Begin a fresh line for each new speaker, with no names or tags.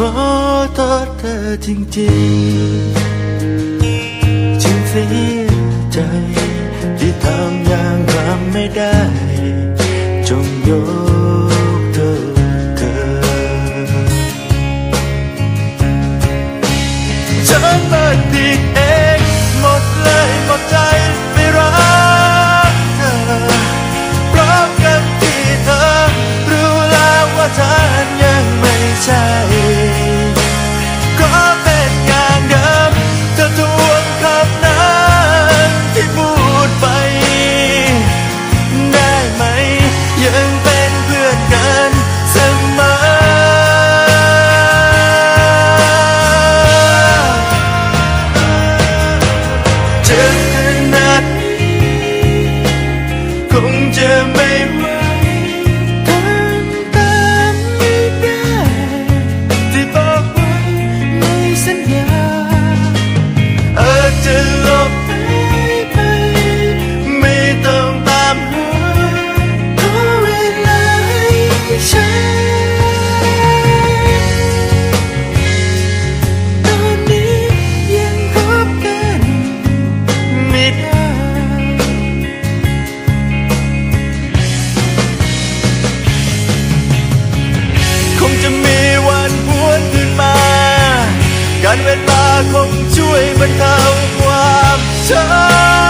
ขอโทษเธอจริงๆฉังเสียใจ ที่ทำอย่างทำไม่ได้ จงยกเธอเธอ ฉันมาดี การเวลาคงช่วยบรรเทาความช้ำ